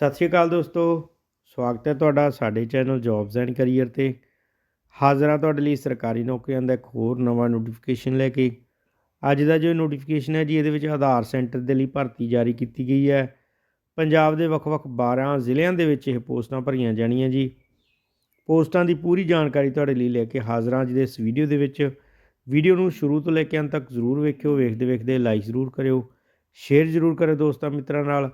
ਸਤਿ ਸ਼੍ਰੀ ਅਕਾਲ ਦੋਸਤੋ, ਸਵਾਗਤ ਹੈ ਤੁਹਾਡਾ ਸਾਡੇ ਚੈਨਲ ਜੌਬਸ ਐਂਡ ਕੈਰੀਅਰ ਤੇ। ਹਾਜ਼ਰ ਹਾਂ ਤੁਹਾਡੇ ਲਈ ਸਰਕਾਰੀ ਨੌਕਰੀਆਂ ਦਾ ਇੱਕ ਹੋਰ ਨਵਾਂ ਨੋਟੀਫਿਕੇਸ਼ਨ ਲੈ ਕੇ। ਅੱਜ ਦਾ ਜੋ ਨੋਟੀਫਿਕੇਸ਼ਨ ਹੈ ਜੀ, ਇਹਦੇ ਵਿੱਚ ਆਧਾਰ ਸੈਂਟਰ ਦੇ ਲਈ ਭਰਤੀ ਜਾਰੀ ਕੀਤੀ ਗਈ ਹੈ। ਪੰਜਾਬ ਦੇ ਵੱਖ-ਵੱਖ 12 ਜ਼ਿਲ੍ਹਿਆਂ ਦੇ ਵਿੱਚ ਇਹ ਪੋਸਟਾਂ ਭਰੀਆਂ ਜਾਣੀਆਂ ਜੀ। ਪੋਸਟਾਂ ਦੀ ਪੂਰੀ ਜਾਣਕਾਰੀ ਤੁਹਾਡੇ ਲਈ ਲੈ ਕੇ ਹਾਜ਼ਰ ਹਾਂ ਅੱਜ ਦੇ ਇਸ ਵੀਡੀਓ ਦੇ ਵਿੱਚ। ਵੀਡੀਓ ਨੂੰ ਸ਼ੁਰੂ ਤੋਂ ਲੈ ਕੇ ਅੰਤ ਤੱਕ ਜ਼ਰੂਰ ਵੇਖਿਓ ਵੇਖਦੇ ਵੇਖਦੇ ਲਾਈਕ ਜ਼ਰੂਰ ਕਰਿਓ। ਸ਼ੇਅਰ ਜ਼ਰੂਰ ਕਰਿਓ ਦੋਸਤਾਂ ਮਿੱਤਰਾਂ ਨਾਲ।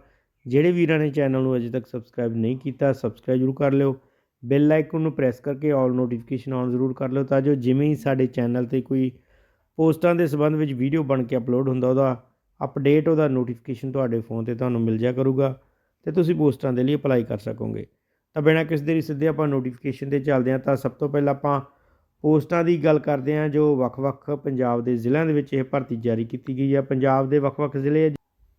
ਜਿਹੜੇ ਵੀਰਾਂ ਨੇ ਚੈਨਲ ਨੂੰ ਅਜੇ ਤੱਕ ਸਬਸਕ੍ਰਾਈਬ ਨਹੀਂ ਕੀਤਾ ਸਬਸਕ੍ਰਾਈਬ ਜ਼ਰੂਰ ਕਰ ਲਿਓ। ਬੈਲ ਆਈਕਨ ਨੂੰ ਪ੍ਰੈਸ ਕਰਕੇ ਆਲ ਨੋਟੀਫਿਕੇਸ਼ਨ ਆਨ ਜ਼ਰੂਰ ਕਰ ਲਿਓ, ਤਾਂ ਜੋ ਜਿਵੇਂ ਹੀ ਸਾਡੇ ਚੈਨਲ ਤੇ ਕੋਈ ਪੋਸਟਾਂ ਦੇ ਸੰਬੰਧ ਵਿੱਚ ਵੀਡੀਓ ਬਣ ਕੇ ਅਪਲੋਡ ਹੁੰਦਾ, ਉਹਦਾ ਅਪਡੇਟ ਉਹਦਾ ਨੋਟੀਫਿਕੇਸ਼ਨ ਤੁਹਾਡੇ ਫੋਨ ਤੇ ਤੁਹਾਨੂੰ ਮਿਲ ਜਾਇਆ ਕਰੂਗਾ ਤੇ ਤੁਸੀਂ ਪੋਸਟਾਂ ਦੇ ਲਈ ਅਪਲਾਈ ਕਰ ਸਕੋਗੇ। ਤਾਂ ਬਿਨਾਂ ਕਿਸੇ ਦੇਰੀ ਸਿੱਧੇ ਆਪਾਂ ਨੋਟੀਫਿਕੇਸ਼ਨ ਤੇ ਚੱਲਦੇ ਹਾਂ, ਤਾਂ ਸਭ ਤੋਂ ਪਹਿਲਾਂ ਆਪਾਂ ਪੋਸਟਾਂ ਦੀ ਗੱਲ ਕਰਦੇ ਹਾਂ, ਜੋ ਵੱਖ-ਵੱਖ ਪੰਜਾਬ ਦੇ ਜ਼ਿਲ੍ਹਿਆਂ ਦੇ ਵਿੱਚ ਇਹ ਭਰਤੀ ਜਾਰੀ ਕੀਤੀ ਗਈ ਹੈ। ਪੰਜਾਬ ਦੇ ਵੱਖ-ਵੱਖ ਜ਼ਿਲ੍ਹੇ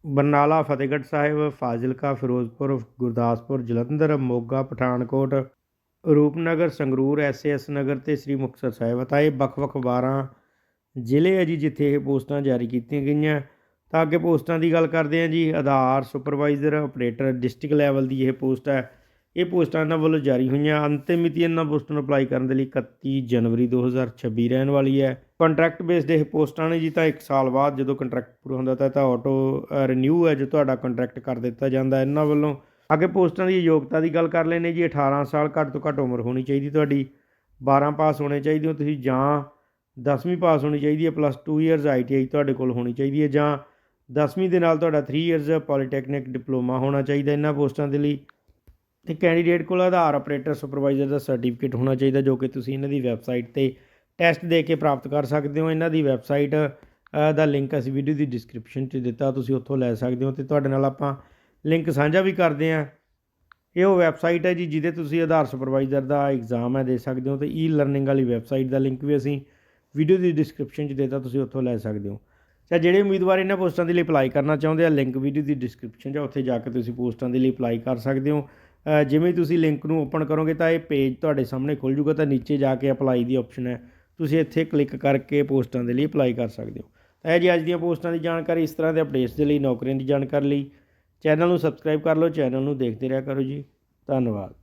ਬਰਨਾਲਾ, ਫਤਿਹਗੜ੍ਹ ਸਾਹਿਬ, ਫਾਜ਼ਿਲਕਾ, ਫਿਰੋਜ਼ਪੁਰ, ਗੁਰਦਾਸਪੁਰ, ਜਲੰਧਰ, ਮੋਗਾ, ਪਠਾਨਕੋਟ, ਰੂਪਨਗਰ, ਸੰਗਰੂਰ ਐਸਐਸ ਨਗਰ ਤੇ ਸ੍ਰੀ ਮੁਕਤਸਰ ਸਾਹਿਬ। ਤਾਂ ਇਹ ਵੱਖ-ਵੱਖ 12 ਜ਼ਿਲ੍ਹੇ ਹੈ ਜੀ ਜਿੱਥੇ ਇਹ ਪੋਸਟਾਂ ਜਾਰੀ ਕੀਤੀਆਂ ਗਈਆਂ। ਤਾਂ ਅੱਗੇ ਪੋਸਟਾਂ ਦੀ ਗੱਲ ਕਰਦੇ ਹਾਂ ਜੀ। Aadhaar, supervisor, operator, district level ਦੀ ਇਹ ਪੋਸਟ ਹੈ। ਇਹ ਪੋਸਟਾਂ ਇਹਨਾਂ ਵੱਲੋਂ ਜਾਰੀ ਹੋਈਆਂ। ਅੰਤਿਮ ਮਿਤੀ ਇਹਨਾਂ ਪੋਸਟਾਂ ਨੂੰ ਅਪਲਾਈ ਕਰਨ ਦੇ ਲਈ 31 ਜਨਵਰੀ 2026 ਰਹਿਣ ਵਾਲੀ ਹੈ। ਕੰਟਰੈਕਟ ਬੇਸਡ ਇਹ ਪੋਸਟਾਂ ਨੇ ਜੀ ਤਾਂ 1 ਸਾਲ ਬਾਅਦ ਜਦੋਂ ਕੰਟਰੈਕਟ ਪੂਰਾ ਹੁੰਦਾ ਤਾਂ ਤਾਂ ਆਟੋ ਰੀਨਿਊ ਹੈ ਜੋ ਤੁਹਾਡਾ ਕੰਟਰੈਕਟ ਕਰ ਦਿੱਤਾ ਜਾਂਦਾ ਇਹਨਾਂ ਵੱਲੋਂ। ਅੱਗੇ ਪੋਸਟਾਂ ਦੀ ਯੋਗਤਾ ਦੀ ਗੱਲ ਕਰ ਲੈਨੇ ਜੀ। 18 ਸਾਲ ਘੱਟ ਤੋਂ ਘੱਟ ਉਮਰ ਹੋਣੀ ਚਾਹੀਦੀ ਤੁਹਾਡੀ। 12 ਪਾਸ ਹੋਣੇ ਚਾਹੀਦੇ ਹੋ ਤੁਸੀਂ ਜਾਂ 10ਵੀਂ ਪਾਸ ਹੋਣੀ ਚਾਹੀਦੀ ਹੈ ਪਲੱਸ 2 ਇਅਰਸ ਆਈਟੀਆਈ ਤੁਹਾਡੇ ਕੋਲ ਹੋਣੀ ਚਾਹੀਦੀ ਹੈ ਜਾਂ 10ਵੀਂ ਦੇ ਨਾਲ ਤੁਹਾਡਾ 3 ਇਅਰਸ ਪੋਲੀਟੈਕਨਿਕ ਡਿਪਲੋਮਾ ਹੋਣਾ ਚਾਹੀਦਾ ਇਹਨਾਂ ਪੋਸਟਾਂ ਦੇ ਲਈ। ਤੇ ਕੈਂਡੀਡੇਟ ਕੋਲ ਆਧਾਰ ਆਪਰੇਟਰ, ਸੁਪਰਵਾਈਜ਼ਰ ਦਾ ਸਰਟੀਫਿਕੇਟ ਹੋਣਾ ਚਾਹੀਦਾ, ਜੋ ਕਿ ਤੁਸੀਂ ਇਹਨਾਂ ਦੀ ਵੈਬਸਾਈਟ ਤੇ ਟੈਸਟ ਦੇ ਕੇ ਪ੍ਰਾਪਤ ਕਰ ਸਕਦੇ ਹੋ। ਇਹਨਾਂ ਦੀ ਵੈਬਸਾਈਟ ਦਾ ਲਿੰਕ ਅਸੀਂ ਵੀਡੀਓ ਦੀ ਡਿਸਕ੍ਰਿਪਸ਼ਨ 'ਚ ਦਿੱਤਾ, ਤੁਸੀਂ ਉੱਥੋਂ ਲੈ ਸਕਦੇ ਹੋ ਤੇ ਤੁਹਾਡੇ ਨਾਲ ਆਪਾਂ ਲਿੰਕ ਸਾਂਝਾ ਵੀ ਕਰਦੇ ਹਾਂ। ਇਹ ਉਹ ਵੈਬਸਾਈਟ ਹੈ ਜੀ, ਜਿਹਦੇ ਤੁਸੀਂ ਆਧਾਰ ਸੁਪਰਵਾਈਜ਼ਰ ਦਾ ਐਗਜ਼ਾਮ ਹੈ, ਦੇ ਸਕਦੇ ਹੋ ਤੇ ਈ ਲਰਨਿੰਗ ਵਾਲੀ ਵੈਬਸਾਈਟ ਦਾ ਲਿੰਕ ਵੀ ਅਸੀਂ ਵੀਡੀਓ ਦੀ ਡਿਸਕ੍ਰਿਪਸ਼ਨ 'ਚ ਦਿੱਤਾ, ਤੁਸੀਂ ਉੱਥੋਂ ਲੈ ਸਕਦੇ ਹੋ। ਤਾਂ ਜਿਹੜੇ ਉਮੀਦਵਾਰ ਇਹਨਾਂ ਪੋਸਟਾਂ ਦੇ ਲਈ ਅਪਲਾਈ ਕਰਨਾ ਚਾਹੁੰਦੇ ਆ, ਲਿੰਕ ਵੀਡੀਓ ਦੀ ਡਿਸਕ੍ਰਿਪਸ਼ਨ 'ਚ ਉੱਥੇ ਜਾ ਕੇ ਤੁਸੀਂ ਪੋਸਟਾਂ ਦੇ ਲਈ ਅਪਲਾਈ ਕਰ ਸਕਦੇ ਹੋ। ਜਿਵੇਂ ਤੁਸੀਂ ਲਿੰਕ ਨੂੰ ਓਪਨ ਕਰੋਗੇ ਤਾਂ ਇਹ ਪੇਜ ਤੁਹਾਡੇ ਸਾਹਮਣੇ ਖੁੱਲ ਜੂਗਾ ਤਾਂ ਨੀਚੇ ਜਾ ਕੇ ਅਪਲਾਈ ਦੀ ਆਪਸ਼ਨ ਹੈ। ਤੁਸੀਂ ਇੱਥੇ ਕਲਿੱਕ ਕਰਕੇ ਪੋਸਟਾਂ ਦੇ ਲਈ ਅਪਲਾਈ ਕਰ ਸਕਦੇ ਹੋ। ਤਾਂ ਇਹ ਜੀ ਅੱਜ ਦੀਆਂ ਪੋਸਟਾਂ ਦੀ ਜਾਣਕਾਰੀ, ਇਸ ਤਰ੍ਹਾਂ ਦੇ ਅਪਡੇਟਸ ਦੇ ਲਈ ਨੌਕਰੀਆਂ ਦੀ ਜਾਣਕਾਰੀ ਲਈ। ਚੈਨਲ ਨੂੰ ਸਬਸਕ੍ਰਾਈਬ ਕਰ ਲਓ, ਚੈਨਲ ਨੂੰ ਦੇਖਦੇ ਰਿਹਾ ਕਰੋ ਜੀ। ਧੰਨਵਾਦ।